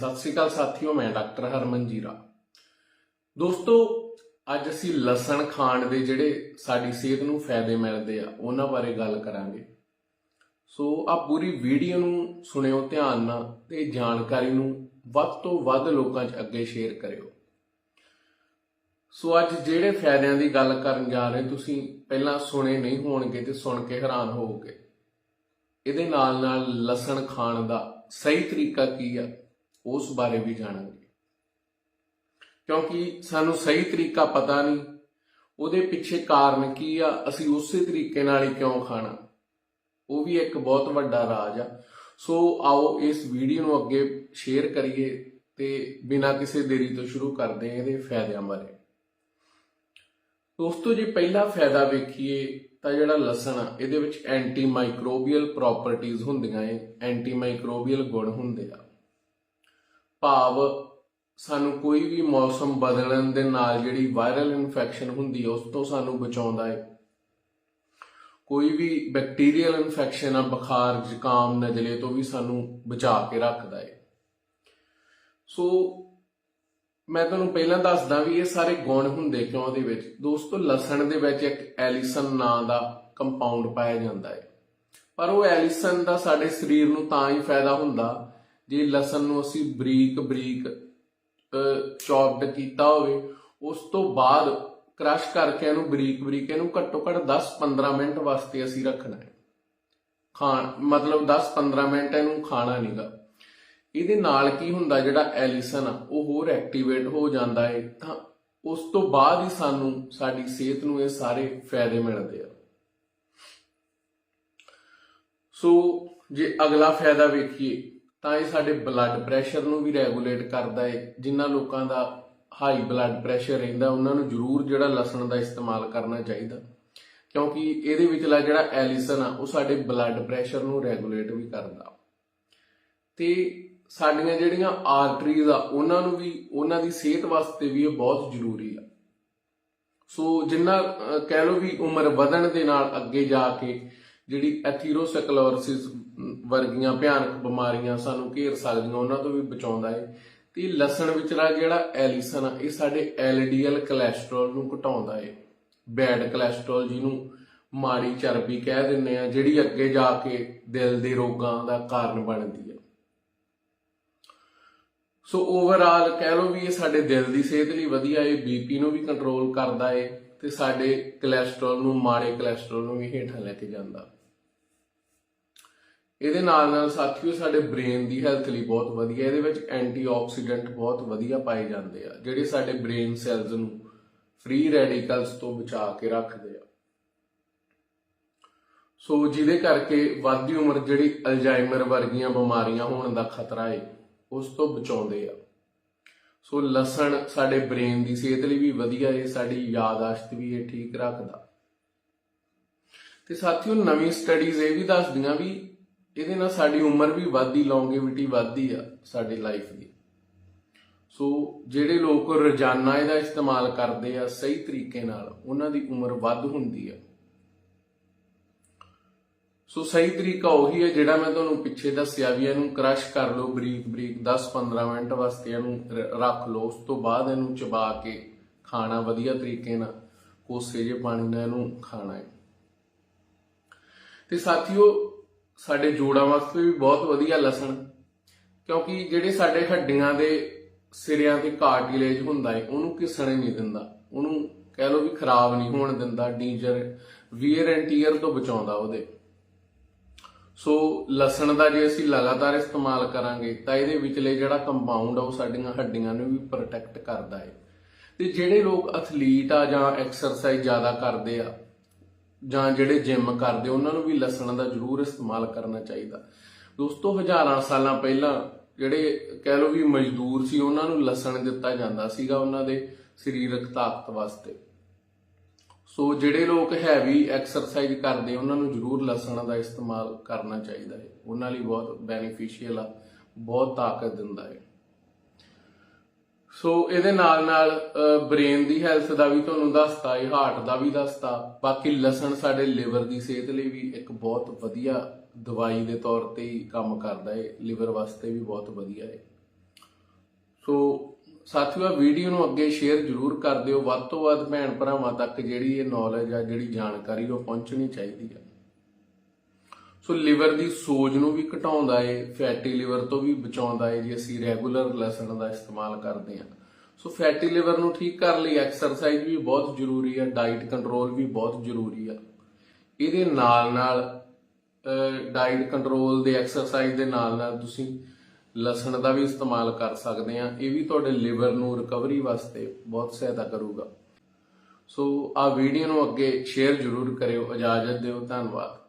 ਸਤਿ ਸ੍ਰੀ ਅਕਾਲ ਸਾਥੀਓ, ਮੈਂ ਡਾਕਟਰ ਹਰਮਨ ਜੀਰਾ। ਦੋਸਤੋ, ਅੱਜ ਅਸੀਂ ਲਸਣ ਖਾਣ ਦੇ ਜਿਹੜੇ ਸਾਡੀ ਸਿਹਤ ਨੂੰ ਫਾਇਦੇ ਮਿਲਦੇ ਆ, ਉਹਨਾਂ ਬਾਰੇ ਗੱਲ ਕਰਾਂਗੇ। ਸੋ ਆ ਪੂਰੀ ਵੀਡੀਓ ਨੂੰ ਸੁਣਿਓ ਧਿਆਨ ਨਾਲ ਤੇ ਜਾਣਕਾਰੀ ਨੂੰ ਵੱਧ ਤੋਂ ਵੱਧ ਲੋਕਾਂ 'ਚ ਅੱਗੇ ਸ਼ੇਅਰ ਕਰਿਓ। ਸੋ, ਅੱਜ ਜਿਹੜੇ ਫਾਇਦਿਆਂ ਦੀ ਗੱਲ ਕਰਨ ਜਾ ਰਹੇ, ਤੁਸੀਂ ਪਹਿਲਾਂ ਸੁਣੇ ਨਹੀਂ ਹੋਣਗੇ ਤੇ ਸੁਣ ਕੇ ਹੈਰਾਨ ਹੋਵੋਗੇ। ਇਹਦੇ ਨਾਲ ਨਾਲ ਲਸਣ ਖਾਣ ਦਾ ਸਹੀ ਤਰੀਕਾ ਕੀ ਆ? ਉਸ ਬਾਰੇ ਵੀ ਜਾਣਾਂਗੇ। ਕਿਉਂਕਿ ਸਾਨੂੰ ਸਹੀ ਤਰੀਕਾ ਪਤਾ ਨਹੀਂ, ਉਹਦੇ ਪਿੱਛੇ ਕਾਰਨ ਕੀ ਆ, ਅਸੀਂ ਉਸੇ ਤਰੀਕੇ ਨਾਲ ਹੀ ਕਿਉਂ ਖਾਣਾ। ਉਹ ਵੀ ਇੱਕ ਬਹੁਤ ਵੱਡਾ ਰਾਜ ਆ। ਸੋ ਆਓ ਇਸ ਵੀਡੀਓ ਨੂੰ ਅੱਗੇ ਸ਼ੇਅਰ ਕਰੀਏ ਤੇ ਬਿਨਾਂ ਕਿਸੇ ਦੇਰੀ ਤੋਂ ਸ਼ੁਰੂ ਕਰਦੇ ਹਾਂ ਇਹਦੇ ਫਾਇਦਿਆਂ ਬਾਰੇ। ਦੋਸਤੋ, ਜੇ ਪਹਿਲਾ ਫਾਇਦਾ ਵੇਖੀਏ ਤਾਂ ਜਿਹੜਾ ਲਸਣ ਆ, ਇਹਦੇ ਵਿੱਚ ਐਂਟੀ ਮਾਈਕਰੋਬੀਅਲ ਪ੍ਰੋਪਰਟੀਆਂ ਹੁੰਦੀਆਂ ਏ ਐਂਟੀ ਮਾਈਕਰੋਬੀਅਲ ਗੁਣ ਹੁੰਦੇ ਆ। ਭਾਵ ਸਾਨੂੰ ਕੋਈ ਵੀ ਮੌਸਮ ਬਦਲਣ ਦੇ ਨਾਲ ਜਿਹੜੀ ਵਾਇਰਲ ਇਨਫੈਕਸ਼ਨ ਹੁੰਦੀ ਹੈ ਉਸ ਤੋਂ ਸਾਨੂੰ ਬਚਾਉਂਦਾ ਹੈ ਕੋਈ ਵੀ ਬੈਕਟੀਰੀਅਲ ਇਨਫੈਕਸ਼ਨ ਆ, ਬੁਖਾਰ, ਜ਼ੁਕਾਮ, ਨਜ਼ਲੇ ਤੋਂ ਵੀ ਸਾਨੂੰ ਬਚਾ ਕੇ ਰੱਖਦਾ ਹੈ ਸੋ ਮੈਂ ਤੁਹਾਨੂੰ ਪਹਿਲਾਂ ਦੱਸਦਾ ਵੀ ਇਹ ਸਾਰੇ ਗੁਣ ਹੁੰਦੇ ਕਿਉਂ ਉਹਦੇ ਵਿੱਚ? ਦੋਸਤੋ, ਲਸਣ ਦੇ ਵਿੱਚ ਇੱਕ ਐਲੀਸਨ ਨਾਂ ਦਾ ਕੰਪਾਊਂਡ ਪਾਇਆ ਜਾਂਦਾ ਹੈ ਪਰ ਉਹ ਐਲੀਸਨ ਦਾ ਸਾਡੇ ਸਰੀਰ ਨੂੰ ਤਾਂ ਹੀ ਫਾਇਦਾ ਹੁੰਦਾ ਜੇ ਲਸਣ ਨੂੰ ਅਸੀਂ ਬਰੀਕ ਬਰੀਕ ਚੌਪਡ ਕੀਤਾ ਹੋਵੇ, ਉਸ ਤੋਂ ਬਾਅਦ ਕ੍ਰਸ਼ ਕਰਕੇ ਇਹਨੂੰ ਬਰੀਕ ਬਰੀਕ ਇਹਨੂੰ ਘੱਟੋ ਘੱਟ 10-15 ਮਿੰਟ ਵਾਸਤੇ ਅਸੀਂ ਰੱਖਣਾ ਹੈ। ਖਾਣ, ਮਤਲਬ 10-15 ਮਿੰਟ ਇਹਨੂੰ ਖਾਣਾ ਨਹੀਂਗਾ ਇਹਦੇ ਨਾਲ ਕੀ ਹੁੰਦਾ, ਜਿਹੜਾ ਐਲਿਸਨ ਆ, ਉਹ ਹੋਰ ਐਕਟੀਵੇਟ ਹੋ ਜਾਂਦਾ ਹੈ ਤਾਂ ਉਸ ਤੋਂ ਬਾਅਦ ਹੀ ਸਾਨੂੰ ਸਾਡੀ ਸਿਹਤ ਨੂੰ ਇਹ ਸਾਰੇ ਫਾਇਦੇ ਮਿਲਦੇ ਆ। ਸੋ ਜੇ ਅਗਲਾ ਫਾਇਦਾ ਵੇਖੀਏ ਤਾਂ ਇਹ ਸਾਡੇ ਬਲੱਡ ਪ੍ਰੈਸ਼ਰ ਨੂੰ ਵੀ ਰੈਗੂਲੇਟ ਕਰਦਾ ਏ। ਜਿਨ੍ਹਾਂ ਲੋਕਾਂ ਦਾ ਹਾਈ ਬਲੱਡ ਪ੍ਰੈਸ਼ਰ ਰਹਿੰਦਾ, ਉਹਨਾਂ ਨੂੰ ਜ਼ਰੂਰ ਜਿਹੜਾ ਲਸਣ ਦਾ ਇਸਤੇਮਾਲ ਕਰਨਾ ਚਾਹੀਦਾ। ਕਿਉਂਕਿ ਇਹਦੇ ਵਿਚਲਾ ਜਿਹੜਾ ਐਲਿਸਨ ਆ, ਉਹ ਸਾਡੇ ਬਲੱਡ ਪ੍ਰੈਸ਼ਰ ਨੂੰ ਰੈਗੂਲੇਟ ਵੀ ਕਰਦਾ। ਤੇ ਸਾਡੀਆਂ ਜਿਹੜੀਆਂ ਆਰਟਰੀਜ਼ ਆ, ਉਹਨਾਂ ਨੂੰ ਵੀ, ਉਹਨਾਂ ਦੀ ਸਿਹਤ ਵਾਸਤੇ ਵੀ ਇਹ ਬਹੁਤ ਜ਼ਰੂਰੀ ਆ। ਸੋ ਜਿੰਨਾ ਕਹਿ ਲਓ ਵੀ ਉਮਰ ਵਧਣ ਦੇ ਨਾਲ ਅੱਗੇ ਜਾ ਕੇ ਜਿਹੜੀ ਐਥੀਰੋਸਕਲਰੋਸਿਸ ਵਰਗੀਆਂ ਭਿਆਨਕ ਬਿਮਾਰੀਆਂ ਸਾਨੂੰ ਘੇਰ ਸਕਦੀਆਂ, ਉਹਨਾਂ ਤੋਂ ਵੀ ਬਚਾਉਂਦਾ ਹੈ ਤੇ ਲਸਣ ਵਿਚਲਾ ਜਿਹੜਾ ਐਲਿਸਨ ਆ, ਇਹ ਸਾਡੇ ਐਲਡੀਐਲ ਕੋਲੇਸਟ੍ਰੋਲ ਨੂੰ ਘਟਾਉਂਦਾ ਹੈ ਬੈਡ ਕੋਲੇਸਟ੍ਰੋਲ ਜਿਹਨੂੰ ਮਾੜੀ ਚਰਬੀ ਕਹਿ ਦਿੰਦੇ ਆ, ਜਿਹੜੀ ਅੱਗੇ ਜਾ ਕੇ ਦਿਲ ਦੇ ਰੋਗਾਂ ਦਾ ਕਾਰਨ ਬਣਦੀ ਹੈ ਸੋ ਓਵਰਆਲ ਕਹਿ ਲਓ ਵੀ ਇਹ ਸਾਡੇ ਦਿਲ ਦੀ ਸਿਹਤ ਲਈ ਵਧੀਆ ਹੈ ਬੀਪੀ ਨੂੰ ਵੀ ਕੰਟਰੋਲ ਕਰਦਾ ਹੈ ਤੇ ਸਾਡੇ ਕੋਲੇਸਟ੍ਰੋਲ ਨੂੰ, ਮਾੜੇ ਕੋਲੇਸਟ੍ਰੋਲ ਨੂੰ ਵੀ ਹੇਠਾਂ ਲੈ ਕੇ ਜਾਂਦਾ। ਇਹਦੇ ਨਾਲ ਨਾਲ ਸਾਥੀਓ, ਸਾਡੇ ਬ੍ਰੇਨ ਦੀ ਹੈਲਥ ਲਈ ਬਹੁਤ ਵਧੀਆ, ਇਹਦੇ ਵਿੱਚ ਐਂਟੀਆਕਸੀਡੈਂਟ ਬਹੁਤ ਵਧੀਆ ਪਾਏ ਜਾਂਦੇ ਆ, ਜਿਹੜੇ ਸਾਡੇ ਬ੍ਰੇਨ ਸੈਲਸ ਨੂੰ ਫ੍ਰੀ ਰੈਡੀਕਲਸ ਤੋਂ ਬਚਾ ਕੇ ਰੱਖਦੇ ਆ। ਸੋ ਜਿਹਦੇ ਕਰਕੇ ਵੱਧਦੀ ਉਮਰ ਜਿਹੜੀ ਅਲਜ਼ਾਈਮਰ ਵਰਗੀਆਂ ਬਿਮਾਰੀਆਂ ਹੋਣ ਦਾ ਖਤਰਾ ਹੈ ਉਸ ਤੋਂ ਬਚਾਉਂਦੇ ਆ। ਸੋ ਲਸਣ ਸਾਡੇ ਬ੍ਰੇਨ ਦੀ ਸਿਹਤ ਲਈ ਵੀ ਵਧੀਆ ਹੈ ਸਾਡੀ ਯਾਦਾਸ਼ਤ ਵੀ ਇਹ ਠੀਕ ਰੱਖਦਾ। ਤੇ ਸਾਥੀਓ, ਨਵੀਂ ਸਟੱਡੀਜ਼ ਇਹ ਵੀ ਦੱਸਦੀਆਂ ਵੀ ਇਹਦੇ ਨਾਲ ਸਾਡੀ ਉਮਰ ਵੀ ਵੱਧਦੀ ਲੌਂਗੇਵਿਟੀ ਵੱਧਦੀ ਆ ਸਾਡੀ ਲਾਈਫ ਦੀ। ਸੋ ਜਿਹੜੇ ਲੋਕ ਰੋਜ਼ਾਨਾ ਇਹਦਾ ਇਸਤੇਮਾਲ ਕਰਦੇ ਆ ਸਹੀ ਤਰੀਕੇ ਨਾਲ, ਉਹਨਾਂ ਦੀ ਉਮਰ ਵੱਧ ਹੁੰਦੀ ਆ। ਸੋ ਸਹੀ ਤਰੀਕਾ ਉਹੀ ਹੈ ਜਿਹੜਾ ਮੈਂ ਤੁਹਾਨੂੰ ਪਿੱਛੇ ਦੱਸਿਆ ਵੀ ਇਹਨੂੰ ਕ੍ਰਸ਼ ਕਰ ਲਓ ਬਰੀਕ ਬਰੀਕ 10-15 ਮਿੰਟ ਵਾਸਤੇ ਇਹਨੂੰ ਰੱਖ ਲਓ, ਉਸ ਤੋਂ ਬਾਅਦ ਇਹਨੂੰ ਚਬਾ ਕੇ ਖਾਣਾ ਵਧੀਆ ਤਰੀਕੇ ਨਾਲ, ਕੋਸੇ ਜੇ ਪਾਣੀ ਨਾਲ ਇਹਨੂੰ ਖਾਣਾ ਹੈ। ਤੇ ਸਾਥੀਓ ਸਾਡੇ ਜੋੜਾਂ ਵਾਸਤੇ ਵੀ ਬਹੁਤ ਵਧੀਆ ਲਸਣ, ਕਿਉਂਕਿ ਜਿਹੜੇ ਸਾਡੇ ਹੱਡੀਆਂ ਦੇ ਸਿਰਿਆਂ ਤੇ ਕਾਰਟਿਲੇਜ ਹੁੰਦਾ ਹੈ ਉਹਨੂੰ ਘਿਸਣੇ ਨਹੀਂ ਦਿੰਦਾ। ਉਹਨੂੰ ਕਹਿ ਲਓ ਵੀ ਖਰਾਬ ਨਹੀਂ ਹੋਣ ਦਿੰਦਾ ਡੀਜਰ ਵੀਅਰ ਐਂਡ ਟੀਅਰ ਤੋਂ ਬਚਾਉਂਦਾ ਉਹਦੇ। ਸੋ ਲਸਣ ਦਾ ਜੇ ਅਸੀਂ ਲਗਾਤਾਰ ਇਸਤੇਮਾਲ ਕਰਾਂਗੇ, ਤਾਂ ਇਹਦੇ ਵਿਚਲੇ ਜਿਹੜਾ ਕੰਪਾਊਂਡ ਆ ਉਹ ਸਾਡੀਆਂ ਹੱਡੀਆਂ ਨੂੰ ਵੀ ਪ੍ਰੋਟੈਕਟ ਕਰਦਾ ਹੈ ਤੇ ਜਿਹੜੇ ਲੋਕ ਐਥਲੀਟ ਆ ਜਾਂ ਐਕਸਰਸਾਈਜ਼ ਜ਼ਿਆਦਾ ਕਰਦੇ ਆ ਜਾਂ ਜਿਹੜੇ ਜਿਮ ਕਰਦੇ, ਉਹਨਾਂ ਨੂੰ ਵੀ ਲਸਣ ਦਾ ਜ਼ਰੂਰ ਇਸਤੇਮਾਲ ਕਰਨਾ ਚਾਹੀਦਾ। ਦੋਸਤੋ, ਹਜ਼ਾਰਾਂ ਸਾਲਾਂ ਪਹਿਲਾਂ ਜਿਹੜੇ ਕਹਿ ਲਓ ਵੀ ਮਜ਼ਦੂਰ ਸੀ, ਉਹਨਾਂ ਨੂੰ ਲਸਣ ਦਿੱਤਾ ਜਾਂਦਾ ਸੀਗਾ ਉਹਨਾਂ ਦੇ ਸਰੀਰਕ ਤਾਕਤ ਵਾਸਤੇ। ਸੋ ਜਿਹੜੇ ਲੋਕ ਹੈਵੀ ਐਕਸਰਸਾਈਜ਼ ਕਰਦੇ, ਉਹਨਾਂ ਨੂੰ ਜ਼ਰੂਰ ਲਸਣ ਦਾ ਇਸਤੇਮਾਲ ਕਰਨਾ ਚਾਹੀਦਾ ਹੈ। ਉਹਨਾਂ ਲਈ ਬਹੁਤ ਬੈਨੀਫੀਸ਼ੀਅਲ ਆ, ਬਹੁਤ ਤਾਕਤ ਦਿੰਦਾ ਹੈ। ਸੋ ਇਹਦੇ ਨਾਲ ਨਾਲ ਬ੍ਰੇਨ ਦੀ ਹੈਲਥ ਦਾ ਵੀ ਤੁਹਾਨੂੰ ਦੱਸਤਾ ਹੈ ਹਾਰਟ ਦਾ ਵੀ ਦੱਸਤਾ। ਬਾਕੀ ਲਸਣ ਸਾਡੇ ਲਿਵਰ ਦੀ ਸਿਹਤ ਲਈ ਵੀ ਇੱਕ ਬਹੁਤ ਵਧੀਆ ਦਵਾਈ ਦੇ ਤੌਰ ਤੇ ਹੀ ਕੰਮ ਕਰਦਾ ਹੈ ਲਿਵਰ ਵਾਸਤੇ ਵੀ ਬਹੁਤ ਵਧੀਆ ਹੈ ਸੋ ਸਾਥੀਓ, ਆਹ ਵੀਡੀਓ ਨੂੰ ਅੱਗੇ ਸ਼ੇਅਰ ਜ਼ਰੂਰ ਕਰ ਦਿਓ। ਵੱਧ ਤੋਂ ਵੱਧ ਭੈਣ ਭਰਾਵਾਂ ਤੱਕ ਜਿਹੜੀ ਇਹ ਨੌਲੇਜ ਆ, ਜਿਹੜੀ ਜਾਣਕਾਰੀ ਉਹ ਪਹੁੰਚਣੀ ਚਾਹੀਦੀ ਆ। ਸੋ ਲਿਵਰ ਦੀ ਸੋਜ ਨੂੰ ਵੀ ਘਟਾਉਂਦਾ ਏ, ਫੈਟੀ ਲਿਵਰ ਤੋਂ ਵੀ ਬਚਾਉਂਦਾ ਏ, ਜੇ ਅਸੀਂ ਰੈਗੂਲਰ ਲਸਣ ਦਾ ਇਸਤੇਮਾਲ ਕਰਦੇ ਹਾਂ। ਸੋ ਫੈਟੀ ਲਿਵਰ ਨੂੰ ਠੀਕ ਕਰਨ ਲਈ, ਐਕਸਰਸਾਈਜ਼ ਵੀ ਬਹੁਤ ਜ਼ਰੂਰੀ ਆ ਡਾਈਟ ਕੰਟਰੋਲ ਵੀ ਬਹੁਤ ਜ਼ਰੂਰੀ ਆ। ਇਹਦੇ ਨਾਲ ਨਾਲ ਡਾਈਟ ਕੰਟਰੋਲ ਦੇ, ਐਕਸਰਸਾਈਜ਼ ਦੇ ਨਾਲ ਨਾਲ ਤੁਸੀਂ ਲਸਣ ਦਾ ਵੀ ਇਸਤੇਮਾਲ ਕਰ ਸਕਦੇ ਆ ਇਹ ਵੀ ਤੁਹਾਡੇ ਲਿਵਰ ਨੂੰ ਰਿਕਵਰੀ ਵਾਸਤੇ ਬਹੁਤ ਸਹਾਇਤਾ ਕਰੂਗਾ। ਸੋ ਆ ਵੀਡੀਓ ਨੂੰ ਅੱਗੇ ਸ਼ੇਅਰ ਜ਼ਰੂਰ ਕਰਿਓ। ਇਜਾਜ਼ਤ ਦਿਓ। ਧੰਨਵਾਦ।